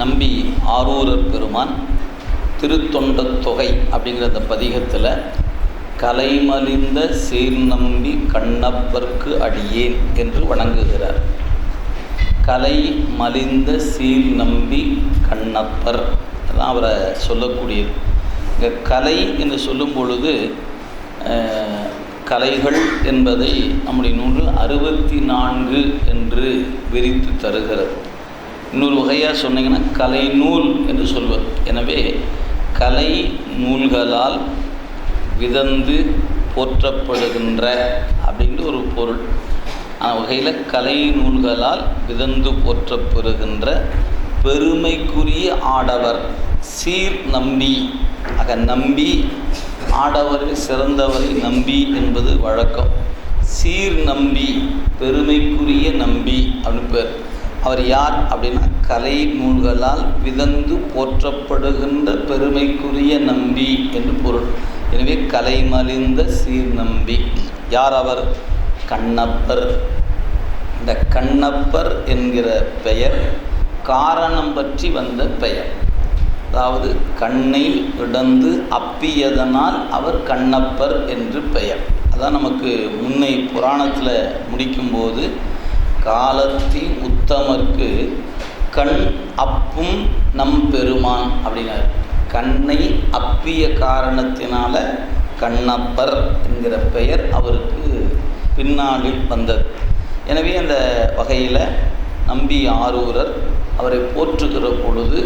நம்பி ஆரூரர் பெருமான் திருத்தொண்டத் தொகை அப்படிங்கிற அந்த பதிகத்தில் கலைமலிந்த சீர்நம்பி கண்ணப்பர்க்கு அடியேன் என்று வணங்குகிறார். கலை மலிந்த சீர் நம்பி கண்ணப்பர் அதான் அவரை சொல்லக்கூடியது. இங்கே கலை என்று சொல்லும் பொழுது கலைகள் என்பதை நம்முடைய நூல் அறுபத்தி நான்கு என்று விரித்து தருகிறது. இன்னொரு வகையாக சொன்னீங்கன்னா கலை நூல் என்று சொல்வது எனவே கலை நூல்களால் விதந்து போற்றப்படுகின்ற அப்படின்ற ஒரு பொருள். அந்த வகையில் கலை நூல்களால் விதந்து போற்றப்பெறுகின்ற பெருமைக்குரிய ஆடவர் சீர் நம்பி ஆக நம்பி ஆடவரில் சிறந்தவரை நம்பி என்பது வழக்கம். சீர் நம்பி பெருமைக்குரிய நம்பி அப்படின்னு பேர். அவர் யார் அப்படின்னா கலை நூல்களால் விதந்து போற்றப்படுகின்ற பெருமைக்குரிய நம்பி என்று பொருள். எனவே கலை மலிந்த சீர் நம்பி யார் அவர்? கண்ணப்பர். இந்த கண்ணப்பர் என்கிற பெயர் காரணம் பற்றி வந்த பெயர். அதாவது கண்ணை இடந்து அப்பியதனால் அவர் கண்ணப்பர் என்று பெயர். அதான் நமக்கு முன்னை புராணத்தில் முடிக்கும்போது காலத்தின் உத்தமர்க்கு கண் அப்பும் நம் பெருமான் அப்படின்னார். கண்ணை அப்பிய காரணத்தினால கண்ணப்பர் என்கிற பெயர் அவருக்கு பின்னாளில் வந்தது. எனவே அந்த வகையில் நம்பி ஆரூரர் அவரை போற்றுகிற பொழுது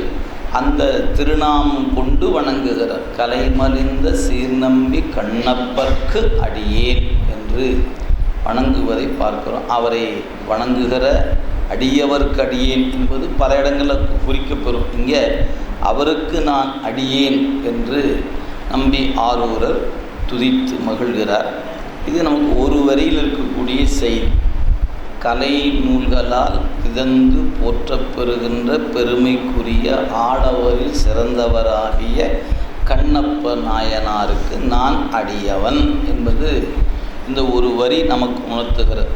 அந்த திருநாமம் கொண்டு வணங்குகிறார். கலைமலிந்த சீர்நம்பி கண்ணப்பர்க்கு அடியேன் என்று வணங்குவதை பார்க்கிறோம். அவரை வணங்குகிற அடியவர்க்கு அடியேன் என்பது பல இடங்களில் குறிக்கப்பெறும். இங்கே அவருக்கு நான் அடியேன் என்று நம்பி ஆரூரர் துதித்து மகிழ்கிறார். இது நமக்கு ஒரு வரியில் இருக்கக்கூடிய செய்தி. கலை நூல்களால் விதந்து போற்றப்பெறுகின்ற பெருமைக்குரிய ஆடவரில் சிறந்தவராகிய கண்ணப்ப நாயனாருக்கு நான் அடியவன் என்பது இந்த ஒரு வரி நமக்கு உணர்த்துகிறது.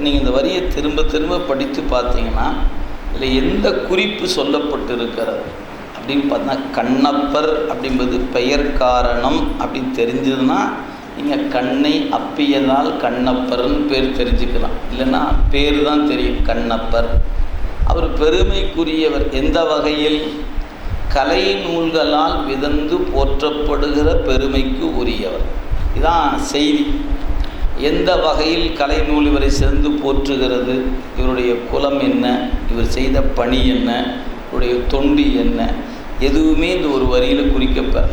நீங்கள் இந்த வரியை திரும்ப திரும்ப படித்து பார்த்தீங்கன்னா இதில் எந்த குறிப்பு சொல்லப்பட்டிருக்கிறது? அப்படின்னு பார்த்தீங்கன்னா கண்ணப்பர் அப்படிஎன்பது பெயர் காரணம் அப்படின்னு தெரிஞ்சதுன்னா நீங்கள் கண்ணை அப்பியதால் கண்ணப்பர்னு பேர் தெரிஞ்சுக்கலாம். இல்லைன்னா பேர் தான் தெரியும் கண்ணப்பர். அவர் பெருமைக்குரியவர் எந்த வகையில்? கலை நூல்களால் விதந்து போற்றப்படுகிற பெருமைக்கு உரியவர். இதான் செய்தி. எந்த வகையில் கலை நூல் இவரை சிறந்து போற்றுகிறது? இவருடைய குலம் என்ன? இவர் செய்த பணி என்ன? இவருடைய தொண்டு என்ன? எதுவுமே இந்த ஒரு வரியில் குறிக்கப்பெற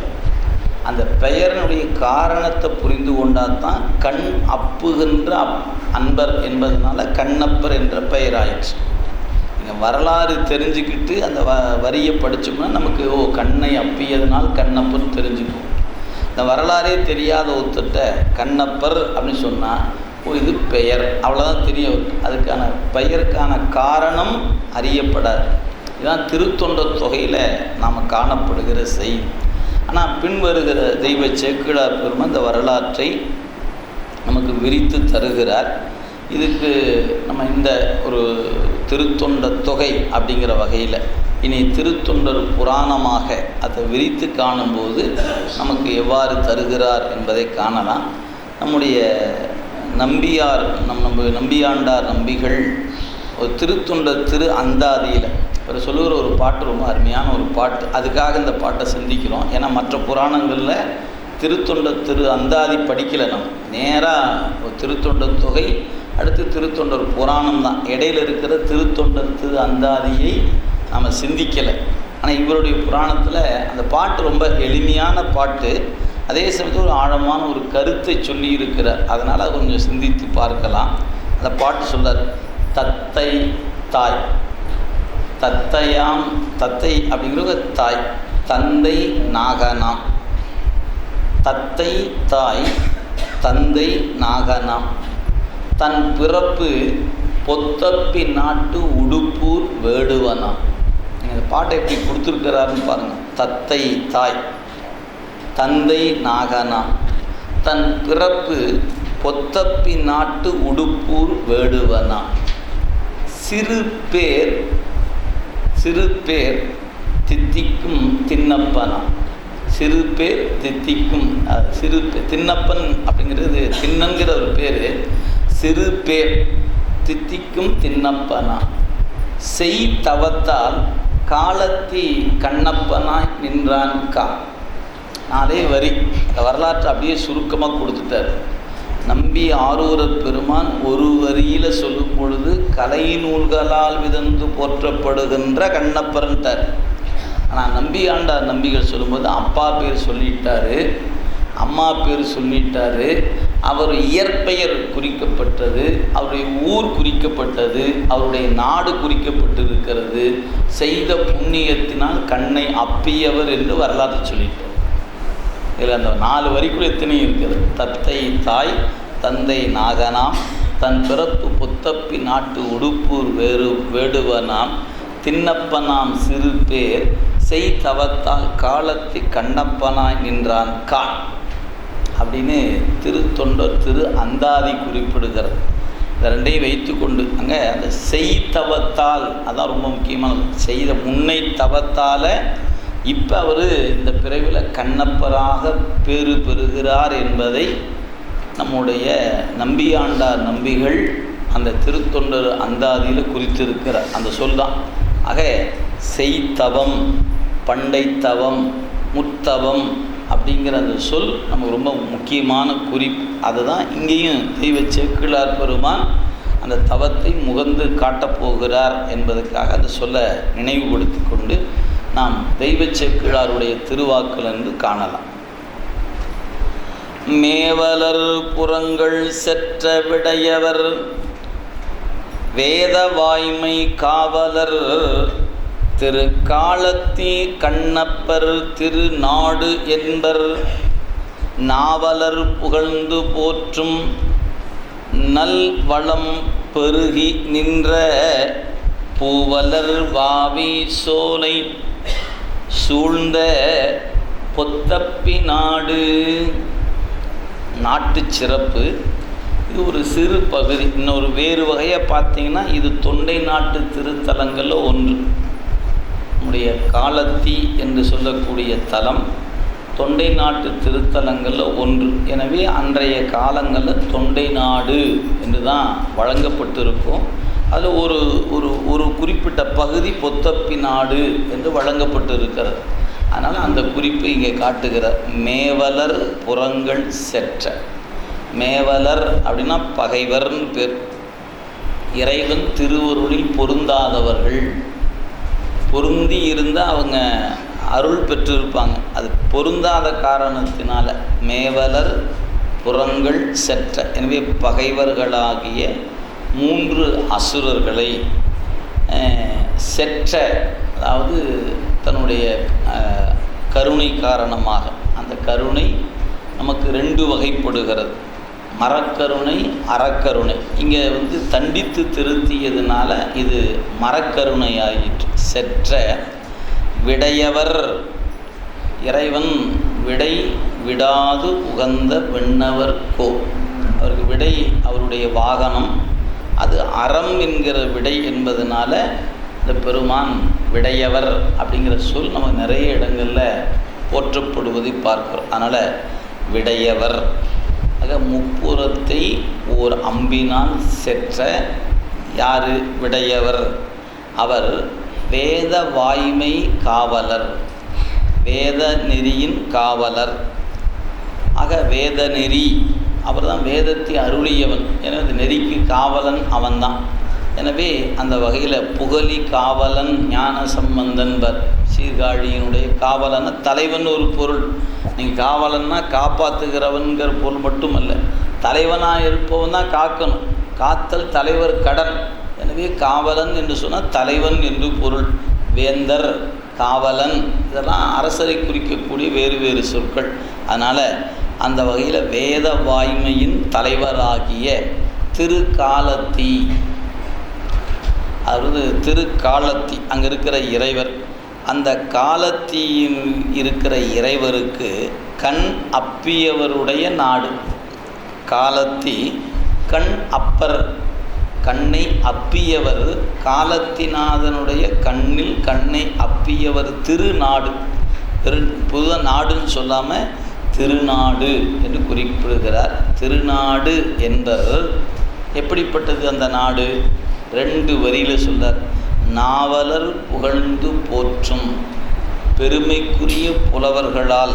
அந்த பெயரினுடைய காரணத்தை புரிந்து கொண்டால் தான் கண் அப்புகின்ற அப் அன்பர் என்பதனால கண்ணப்பர் என்ற பெயர் ஆயிடுச்சு நீங்கள் வரலாறு தெரிஞ்சுக்கிட்டு அந்த வ வரியை படித்தோம்னா நமக்கு ஓ கண்ணை அப்பியதனால் கண்ணப்பர் தெரிஞ்சுக்குவோம் இந்த வரலாறே தெரியாத ஒருத்தட்ட கண்ணப்பர் அப்படின்னு சொன்னால் ஓ இது பெயர். அவ்வளோதான் தெரியும் அதுக்கான பெயருக்கான காரணம் அறியப்படாது. இதுதான் திருத்தொண்ட தொகையில் நாம் காணப்படுகிற செய்தி ஆனால் பின்வருகிற தெய்வ சேக்கிழார் பெருமை இந்த வரலாற்றை நமக்கு விரித்து தருகிறார். இதுக்கு நம்ம இந்த ஒரு திருத்தொண்ட தொகை அப்படிங்கிற வகையில் இனி திருத்தொண்டர் புராணமாக அதை விரித்து காணும்போது நமக்கு எவ்வாறு தருகிறார் என்பதை காணலாம். நம்முடைய நம்பியார் நம் நம்ம நம்பியாண்டார் நம்பிகள் ஒரு திருத்தொண்டர் திரு அந்தாதியில். இவர் சொல்லுகிற ஒரு பாட்டு ரொம்ப அருமையான ஒரு பாட்டு. அதுக்காக இந்த பாட்டை சிந்திக்கிறோம். ஏன்னா மற்ற புராணங்களில் திருத்தொண்ட திரு அந்தாதி படிக்கலை நம்ம. நேராக ஒரு திருத்தொண்ட தொகை அடுத்து திருத்தொண்டர் புராணம் தான். இடையில இருக்கிற திருத்தொண்டர் திரு அந்தாதியை நம்ம சிந்திக்கலை. ஆனால் இவருடைய புராணத்தில் அந்த பாட்டு ரொம்ப எளிமையான பாட்டு. அதே சமயத்தில் ஒரு ஆழமான ஒரு கருத்தை சொல்லி இருக்கிறார் அதனால் அதை கொஞ்சம் சிந்தித்து பார்க்கலாம். அந்த பாட்டு சொல்லார் தத்தை தாய். தத்தையாம் தத்தை அப்படிங்கிறது தாய். தந்தை நாகனாம். தத்தை தாய் தந்தை நாகனாம். தன் பிறப்பு பொத்தப்பி நாட்டு உடுப்பூர் வேடுவனாம். பாட்டை எப்படி கொடுத்துருக்கிறாருன்னு பாருங்கள் தத்தை தாய். தந்தை நாகனா. தன் பிறப்பு பொத்தப்பி நாட்டு உடுப்பூர் வேடுவனா. சிறு பேர் சிறு பேர் தின்னப்பனா சிறு பேர் தித்திக்கும் சிறு தின்னப்பன் அப்படிங்கிறது தின்னங்கிற ஒரு பேர். சிறு பேர் தித்திக்கும் தின்னப்பனா செய் தவத்தால் காலத்தி கண்ணப்பனாய் நின்றான் கா. நாலே வரி. இந்த வரலாற்றை அப்படியே சுருக்கமாக கொடுத்துட்டார். நம்பி ஆரூரப் பெருமான் ஒரு வரியில் சொல்லும் பொழுது கலை நூல்களால் விதந்து போற்றப்படுகின்ற கண்ணப்பரன்ட்டார். ஆனால் நம்பி ஆண்டார் நம்பிகள் சொல்லும்போது அப்பா பேர் சொல்லிட்டாரு அம்மா பேர் சொல்லிட்டாரு அவர் இயற்பெயர் குறிக்கப்பட்டது அவருடைய ஊர் குறிக்கப்பட்டது அவருடைய நாடு குறிக்கப்பட்டிருக்கிறது. செய்த புண்ணியத்தினால் கண்ணை அப்பியவர் என்று வரலாற்று சொல்லிட்டார் இதில் அந்த நாலு வரிக்குள் எத்தனை இருக்கிறது தத்தை தாய் தந்தை நாகனாம் தன் பிறப்பு புத்தப்பி நாட்டு உடுப்பூர் வேறு வேடுவனாம் தின்னப்பனாம் சிறு பேர் செய்தவத்தால் காலத்தை கண்ணப்பனாய் நின்றான் கான். அப்படின்னு திரு தொண்டர் திரு அந்தாதி குறிப்பிடுகிறது இந்த ரெண்டையும் வைத்துக்கொண்டு அங்கே அந்த செய் தவத்தால் அதான் ரொம்ப முக்கியமானது. செய்த முன்னை தவத்தால் இப்போ அவர் இந்த பிறவில கண்ணப்பராக பேறு பெறுகிறார் என்பதை நம்முடைய நம்பியாண்டார் நம்பிகள் அந்த திருத்தொண்டர் அந்தாதியில் குறித்திருக்கிறார். அந்த சொல் தான். ஆக செய்தவம் பண்டைத்தவம் முத்தவம் அப்படிங்கிற அந்த சொல் நமக்கு ரொம்ப முக்கியமான குறிப்பு. அதுதான் இங்கேயும் தெய்வ சேக்கிழார் பெருமான் அந்த தவத்தை முகந்து காட்டப் போகிறார் என்பதற்காக அந்த சொல்ல நினைவுபடுத்தி கொண்டு நாம் தெய்வ சேக்கிழாருடைய திருவாக்கிலிருந்து காணலாம். மேவலர் புறங்கள் செற்ற விடையவர் வேத வாய்மை காவலர் திரு காலத்தி கண்ணப்பர் திருநாடு என்பர் நாவலர் புகழ்ந்து போற்றும் நல் வளம் பெருகி நின்ற பூவலர் வாவி சோலை சூழ்ந்த பொத்தப்பி நாடு நாட்டு சிறப்பு. இது ஒரு சிறு பகுதி. இன்னொரு வேறு வகையை பார்த்தீங்கன்னா இது தொண்டை நாட்டு திருத்தலங்களில் ஒன்று. நம்முடைய காலத்தி என்று சொல்லக்கூடிய தலம் தொண்டை நாட்டு திருத்தலங்களில் ஒன்று. எனவே அன்றைய காலங்களில் தொண்டை நாடு என்று தான் வழங்கப்பட்டிருக்கும். அதில் ஒரு ஒரு ஒரு குறிப்பிட்ட பகுதி பொத்தப்பி நாடு என்று வழங்கப்பட்டு இருக்கிறது அதனால் அந்த குறிப்பை இங்கே காட்டுகிற மேவலர் புறங்கள் செற்ற. மேவலர் அப்படின்னா பகைவர்னு பேர். இறைவன் திருவருளில் பொருந்தாதவர்கள். பொருந்தி இருந்தால் அவங்க அருள் பெற்றிருப்பாங்க. அது பொருந்தாத காரணத்தினால மேவலர் புறங்கள் செற்ற. எனவே பகைவர்களாகிய மூன்று அசுரர்களை செற்ற அதாவது தன்னுடைய கருணை காரணமாக. அந்த கருணை நமக்கு ரெண்டு வகைப்படுகிறது. மரக்கருணை அறக்கருணை. இங்கே வந்து தண்டித்து திருத்தியதுனால இது மரக்கருணை ஆயிற்று செற்ற விடையவர் இறைவன் விடை விடாது உகந்த விண்ணவர் கோ. அவருக்கு விடை அவருடைய வாகனம். அது அறம் என்கிற விடை என்பதனால இந்த பெருமான் விடையவர் அப்படிங்கிற சொல் நம்ம நிறைய இடங்களில் போற்றப்படுவதை பார்க்குறோம். அதனால் விடையவர். ஆக முப்புறத்தை ஓர் அம்பினால் செற்ற யார்? விடையவர். அவர் வேத வாய்மை காவலர். வேத நெறியின் காவலர். ஆக வேத நெறி அவர் தான் வேதத்தை அருளியவன். எனவே நெறிக்கு காவலன் அவன்தான். எனவே அந்த வகையில் புகழி காவலன் ஞான சம்பந்தன்பர் சீர்காழியினுடைய காவலன தலைவன் ஒரு பொருள். நீங்கள் காவலன்னா காப்பாற்றுகிறவன்கிற பொருள் மட்டும் அல்ல தலைவனாக இருப்பவன் தான் காக்கணும். காத்தல் தலைவர் கடன். எனவே காவலன் என்று சொன்னால் தலைவன் என்று பொருள். வேந்தர் காவலன் இதெல்லாம் அரசரை குறிக்கக்கூடிய வேறு வேறு சொற்கள். அதனால் அந்த வகையில் வேத வாய்மையின் தலைவராகிய திருக்காலத்தி. அதாவது திருக்காலத்தி அங்கே இருக்கிற இறைவர். அந்த காலத்தியில் இருக்கிற இறைவருக்கு கண் அப்பியவருடைய நாடு. காலத்தி கண் அப்பர் கண்ணை அப்பியவர் காலத்திநாதனுடைய கண்ணில் கண்ணை அப்பியவர் திருநாடு. பெரு புது நாடுன்னு சொல்லாமல் திருநாடு என்று குறிப்பிடுகிறார். திருநாடு என்பவர் எப்படிப்பட்டது அந்த நாடு? ரெண்டு வரியில் சொல்கிறார் நாவலர் புகழ்ந்து போற்றும் பெருமைக்குரிய புலவர்களால்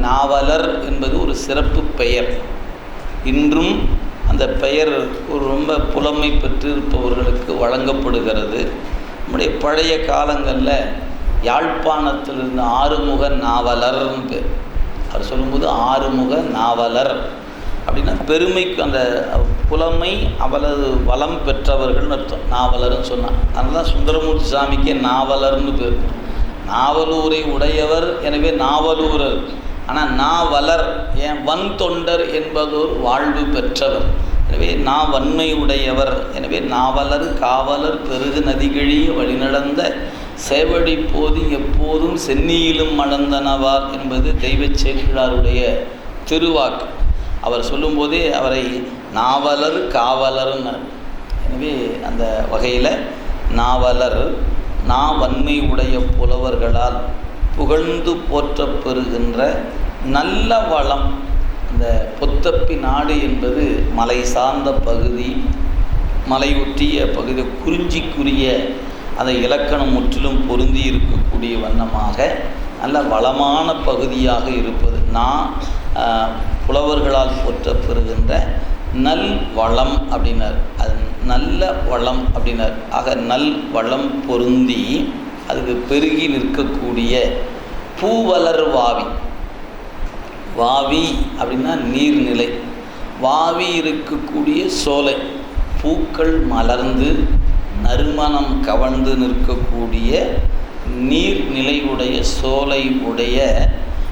நாவலர் என்பது ஒரு சிறப்பு பெயர். இன்றும் அந்த பெயர் ஒரு ரொம்ப புலமை பெற்றிருப்பவர்களுக்கு வழங்கப்படுகிறது. நம்முடைய பழைய காலங்களில் யாழ்ப்பாணத்தில் இருந்த ஆறுமுக நாவலர்னு பேர். அவர் சொல்லும்போது ஆறுமுக நாவலர். அப்படின்னா பெருமைக்கு அந்த புலமை அவளது வளம் பெற்றவர்கள்னு அர்த்தம். நாவலர்னு சொன்னான். அதனால தான் சுந்தரமூர்த்தி சாமிக்கே நாவலர்னு பேர். நாவலூரை உடையவர் எனவே நாவலூரர். ஆனால் நாவலர் ஏன் வன் தொண்டர் என்பதோர் வாழ்வு பெற்றவர். எனவே நா வன்மை உடையவர். எனவே நாவலர் காவலர் பெருகு நதிகிழிய வழிநடந்த சேவடி போது எப்போதும் சென்னியிலும் மணந்தனவார் என்பது தெய்வச் சேக்கிழாருடைய திருவாக்கு. அவர் சொல்லும்போதே அவரை நாவலர் காவலர்னு எனவே அந்த வகையில் நாவலர் நா வன்மை உடைய புலவர்களால் புகழ்ந்து போற்ற பெறுகின்ற நல்ல வளம். இந்த பொத்தப்பி நாடு என்பது மலை சார்ந்த பகுதி மலை பகுதி குறிஞ்சிக்குரிய அந்த இலக்கணம் முற்றிலும் பொருந்தி இருக்கக்கூடிய வண்ணமாக நல்ல வளமான பகுதியாக இருப்பது. நான் புலவர்களால் போற்ற பெறுகின்ற நல் வளம் அப்படின்னார். அது நல்ல வளம் அப்படின்னார். ஆக நல் வளம் பொருந்தி அதுக்கு பெருகி நிற்கக்கூடிய பூவலர் வாவி. வாவி அப்படின்னா நீர்நிலை. வாவி இருக்கக்கூடிய சோலை. பூக்கள் மலர்ந்து நறுமணம் கவர்ந்து நிற்கக்கூடிய நீர்நிலையுடைய சோலை உடைய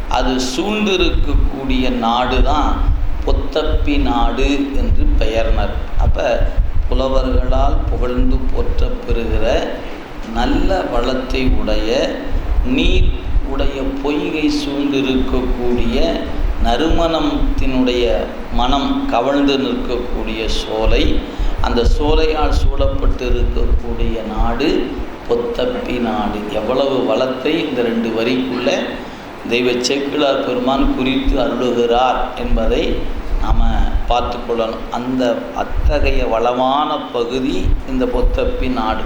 அது சூழ்ந்திருக்கக்கூடிய நாடு தான் பொத்தப்பி நாடு என்று பெயர்னர். அப்போ புலவர்களால் புகழ்ந்து போற்றப்பெறுகிற நல்ல வளத்தை உடைய நீர் உடைய பொய்கை சூழ்ந்திருக்கக்கூடிய நறுமணத்தினுடைய மனம் கவழ்ந்து நிற்கக்கூடிய சோலை அந்த சோலையால் சூழப்பட்டு இருக்கக்கூடிய நாடு பொத்தப்பி நாடு எவ்வளவு வளத்தை இந்த ரெண்டு வரிக்குள்ளே தெய்வ செக்கிலார் பெருமான் குறித்து அருளுகிறார் என்பதை நாம் பார்த்து கொள்ளணும். அந்த அத்தகைய வளமான பகுதி இந்த பொத்தப்பி நாடு.